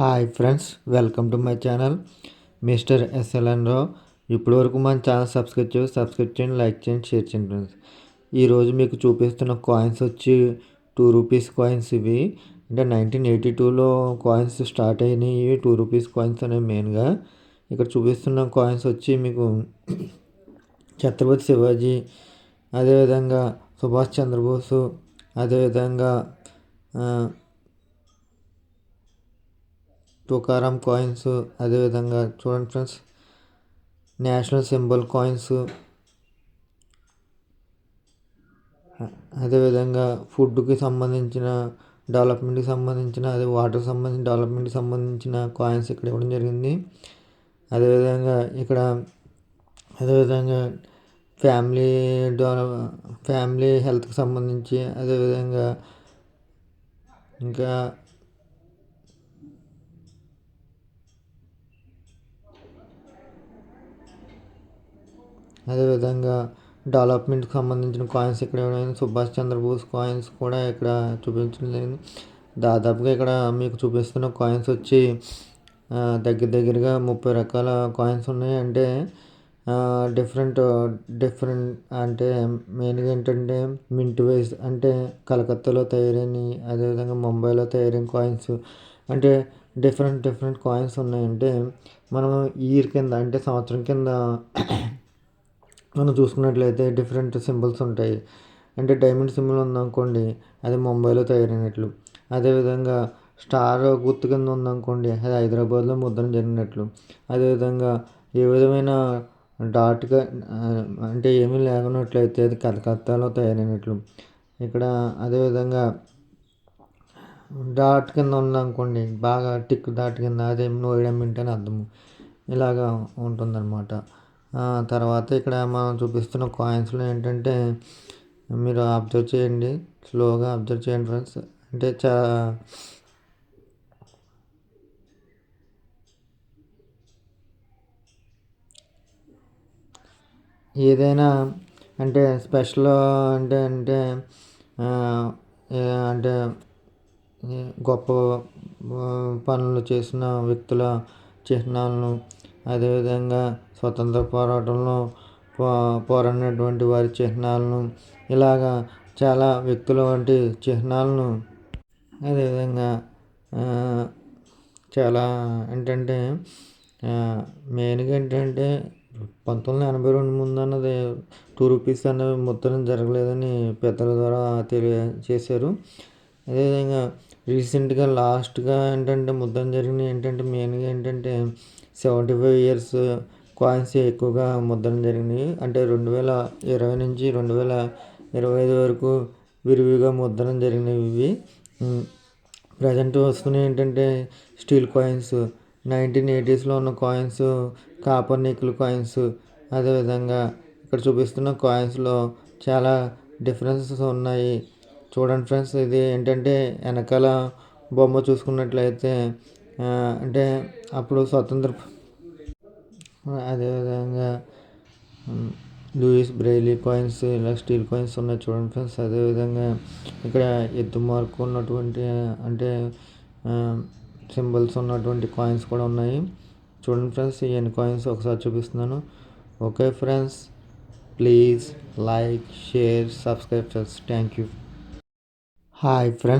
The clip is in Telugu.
Hi friends welcome to my channel mister SLN Rao. ఇప్పటి వరకు మన ఛానల్ సబ్స్క్రైబ్ చేసి సబ్స్క్రైబ్ చేయండి లైక్ చేయండి షేర్ చేయండి ఫ్రెండ్స్. ఈరోజు మీకు చూపిస్తున్న కాయిన్స్ వచ్చి టూ రూపీస్ కాయిన్స్ ఇవి. అంటే నైన్టీన్ ఎయిటీ టూలో కాయిన్స్ స్టార్ట్ అయినాయి. టూ రూపీస్ కాయిన్స్ అనేవి మెయిన్గా. ఇక్కడ చూపిస్తున్న కాయిన్స్ వచ్చి మీకు ఛత్రపతి శివాజీ అదేవిధంగా సుభాష్ చంద్రబోసు అదేవిధంగా తుకారం కాయిన్స్ అదేవిధంగా చూడండి ఫ్రెండ్స్ నేషనల్ సింబల్ కాయిన్స్ అదేవిధంగా ఫుడ్కి సంబంధించిన డెవలప్మెంట్కి సంబంధించిన అదే వాటర్ సంబంధించిన డెవలప్మెంట్కి సంబంధించిన కాయిన్స్ ఇక్కడ ఇవ్వడం జరిగింది. అదేవిధంగా ఇక్కడ అదేవిధంగా ఫ్యామిలీ డెవలప్ ఫ్యామిలీ హెల్త్కి సంబంధించి అదేవిధంగా ఇంకా అదేవిధంగా డెవలప్మెంట్కి సంబంధించిన కాయిన్స్ ఇక్కడ ఇవ్వడం సుభాష్ చంద్రబోస్ కాయిన్స్ కూడా ఇక్కడ చూపించడం జరిగింది. దాదాపుగా ఇక్కడ మీకు చూపిస్తున్న కాయిన్స్ వచ్చి దగ్గర దగ్గరగా ముప్పై రకాల కాయిన్స్ ఉన్నాయి. అంటే డిఫరెంట్ డిఫరెంట్ అంటే మెయిన్గా ఏంటంటే మింట్ వైజ్ అంటే కలకత్తాలో తయారైన అదేవిధంగా ముంబైలో తయారైన కాయిన్స్ అంటే డిఫరెంట్ డిఫరెంట్ కాయిన్స్ ఉన్నాయంటే మనం ఇయర్ కింద అంటే సంవత్సరం కింద మనం చూసుకున్నట్లయితే డిఫరెంట్ సింబల్స్ ఉంటాయి. అంటే డైమండ్ సింబల్ ఉందనుకోండి అది ముంబైలో తయారైనట్లు. అదేవిధంగా స్టార్ గుర్తు కింద ఉందనుకోండి అది హైదరాబాద్లో ముద్రణ జరిగినట్లు. అదేవిధంగా ఏ విధమైన డాట్గా అంటే ఏమీ లేకున్నట్లయితే అది కలకత్తాలో తయారైనట్లు. ఇక్కడ అదేవిధంగా డాట్ కింద ఉందనుకోండి బాగా టిక్ డాట్ కింద అదే నోయడం అని అర్థము. ఇలాగా ఉంటుందన్నమాట. తర్వాత ఇక్కడ మనం చూపిస్తున్న కాయిన్స్లో ఏంటంటే మీరు అబ్జర్వ్ చేయండి. స్లోగా అబ్జర్వ్ చేయండి ఫ్రెండ్స్ అంటే చా ఏదైనా అంటే స్పెషల్ అంటే అంటే అంటే గొప్ప పనులు చేసిన వ్యక్తుల చిహ్నాలను అదేవిధంగా స్వతంత్ర పోరాటంలో పో పోరాడినటువంటి వారి చిహ్నాలను ఇలాగా చాలా వ్యక్తుల వంటి చిహ్నాలను. అదేవిధంగా చాలా ఏంటంటే మెయిన్గా ఏంటంటే పంతొమ్మిది వందల ఎనభై రెండు ముందు అన్నది టూ రూపీస్ అనేవి ముద్రణ జరగలేదని పెద్దల ద్వారా తెలియజేశారు. అదేవిధంగా రీసెంట్గా లాస్ట్గా ఏంటంటే ముద్రణ జరిగినవి ఏంటంటే మెయిన్గా ఏంటంటే సెవెంటీ ఫైవ్ ఇయర్స్ కాయిన్స్ ఎక్కువగా ముద్రణ జరిగినాయి. అంటే రెండు వేల ఇరవై నుంచి రెండు వేల ఇరవై ఐదు వరకు విరివిగా ముద్రణ జరిగినవి ఇవి. ప్రజెంట్ వస్తున్నాయి ఏంటంటే స్టీల్ కాయిన్స్ నైన్టీన్ ఎయిటీస్లో ఉన్న కాయిన్స్ కాపర్ నిక్కుల్ కాయిన్స్ అదేవిధంగా ఇక్కడ చూపిస్తున్న కాయిన్స్లో చాలా డిఫరెన్సెస్ ఉన్నాయి. చూడండి ఫ్రెండ్స్ ఇది ఏంటంటే వెనకాల బొమ్మ చూసుకున్నట్లయితే అంటే అప్పుడు స్వతంత్ర అదేవిధంగా లూయిస్ బ్రెయిలీ కాయిన్స్ ఇలా స్టీల్ కాయిన్స్ ఉన్నాయి చూడండి ఫ్రెండ్స్. అదేవిధంగా ఇక్కడ ఎత్తు మార్కు ఉన్నటువంటి అంటే సింబల్స్ ఉన్నటువంటి కాయిన్స్ కూడా ఉన్నాయి. చూడండి ఫ్రెండ్స్ ఈ ఎన్ని కాయిన్స్ ఒకసారి చూపిస్తున్నాను. Okay friends please like share subscribe friends. Thank you. Hi friends